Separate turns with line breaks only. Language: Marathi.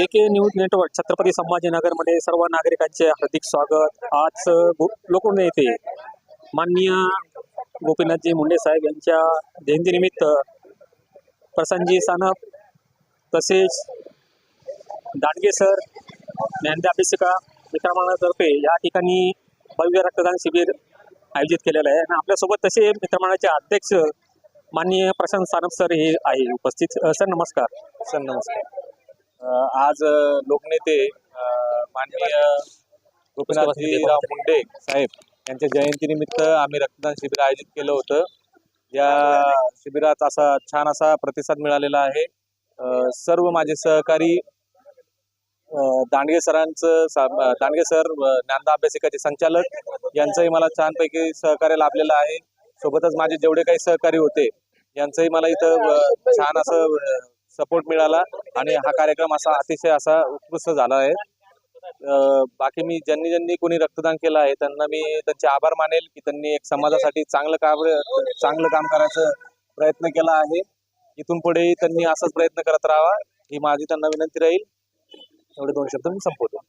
K K news network Chhatrapati संभाजीनगरमध्ये सर्व नागरिकांचे हार्दिक स्वागत. आज गो- येथे माननीय गोपीनाथजी मुंडे साहेब यांच्या जयंतीनिमित्त प्रसंजी सानप तसेच दांडगे सर ज्ञानदा अभ्यासिका या ठिकाणी भव्य रक्तदान शिबिर आयोजित केलेलं आहे. आणि आपल्यासोबत तसे मित्रमंडळाचे अध्यक्ष माननीय प्रशांत सानप सर हे आहे उपस्थित. सर नमस्कार.
सर नमस्कार. आज लोकनेते माननीय गोपीनाथजीराव मुंडे साहेब यांच्या जयंतीनिमित्त आम्ही रक्तदान शिबिर आयोजित केलं होतं. या शिबिरात असा छान असा प्रतिसाद मिळालेला आहे. सर्व माझे सहकारी दांडगे सरांचं दांडगे सर ज्ञानदा अभ्यासिकाचे संचालक यांचंही मला छानपैकी सहकार्य लाभलेलं आहे. सोबतच माझे जेवढे काही सहकारी होते यांचंही मला इथं छान असं सपोर्ट मिळाला आणि हा कार्यक्रम असा अतिशय असा उत्कृष्ट झाला आहे. बाकी मी ज्यांनी ज्यांनी कोणी रक्तदान केलं आहे त्यांना मी त्यांचे आभार मानेल की त्यांनी एक समाजासाठी चांगलं काम चांगलं काम करायचं प्रयत्न केला आहे. इथून पुढेही त्यांनी असाच प्रयत्न करत राहावा ही माझी त्यांना विनंती राहील. एवढे दोन शब्द मी संपवतो.